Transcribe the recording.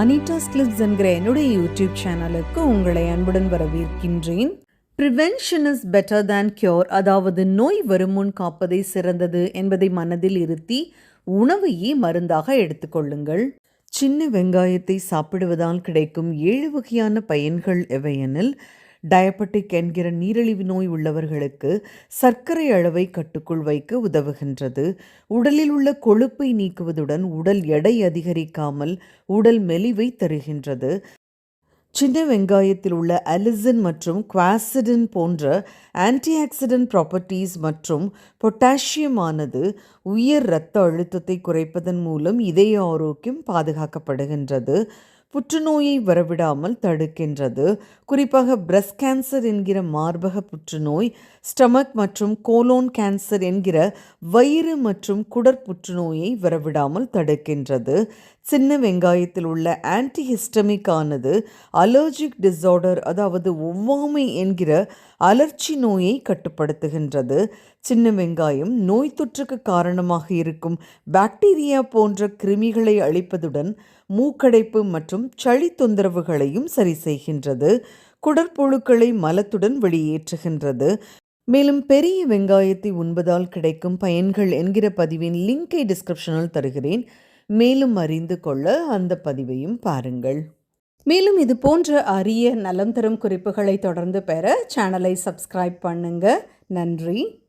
Anita's clips என்கிற என்னுடைய YouTube சேனலுக்கு உங்களை அன்புடன் வரவேற்கின்றேன். Prevention is better than cure அதாவது நோய் வருமுன் காப்பதே சிறந்தது என்பதை மனதில் இருத்தி உணவையே மருந்தாக எடுத்துக்கொள்ளுங்கள் சின்ன வெங்காயத்தை சாப்பிடுவதால் கிடைக்கும் ஏழு வகையான பயன்கள் எவையெனில் டயபெட்டிக் என்கிற நீரிழிவு நோய் உள்ளவர்களுக்கு சர்க்கரை அளவை கட்டுக்குள் வைக்க உதவுகின்றது. உடலில் உள்ள கொழுப்பை நீக்குவதுடன் உடல் எடை அதிகரிக்காமல் உடல் மெலிவை தருகின்றது. சின்ன வெங்காயத்தில் உள்ள அலிசின் மற்றும் குவாசிடின் போன்ற ஆன்டிஆக்சிடென்ட் ப்ராப்பர்ட்டிஸ் மற்றும் பொட்டாசியம் ஆனது உயர் இரத்த அழுத்தத்தை குறைப்பதன் மூலம் இதய ஆரோக்கியம் பாதுகாக்கப்படுகின்றது. புற்றுநோயை வரவிடாமல் தடுக்கின்றது. குறிப்பாக பிரஸ்ட் கேன்சர் என்கிற மார்பக புற்றுநோய் ஸ்டமக் மற்றும் கோலோன் கேன்சர் என்கிற வயிறு மற்றும் குடற் புற்றுநோயை வரவிடாமல் தடுக்கின்றது. சின்ன வெங்காயத்தில் உள்ள ஆன்டிஹிஸ்டமிக் ஆனது அலர்ஜிக் டிஸார்டர் அதாவது ஒவ்வாமை என்கிற அலர்ச்சி நோயை கட்டுப்படுத்துகின்றது. சின்ன வெங்காயம் நோய் தொற்றுக்கு காரணமாக இருக்கும் பாக்டீரியா போன்ற கிருமிகளை அழிப்பதுடன் மூக்கடைப்பு மற்றும் மற்றும் சளி தொந்தரவுகளையும் சரி செய்கின்றது. குடற்புழுக்களை மலத்துடன் வெளியேற்றுகின்றது. மேலும் பெரிய வெங்காயத்தை உண்பதால் கிடைக்கும் பயன்கள் என்கிற பதிவின் லிங்கை டிஸ்கிரிப்ஷனில் தருகிறேன். மேலும் அறிந்து கொள்ள அந்த பதிவையும் பாருங்கள். மேலும் இது போன்ற அரிய நலம் தரும் குறிப்புகளை தொடர்ந்து பெற சேனலை சப்ஸ்கிரைப் பண்ணுங்க. நன்றி.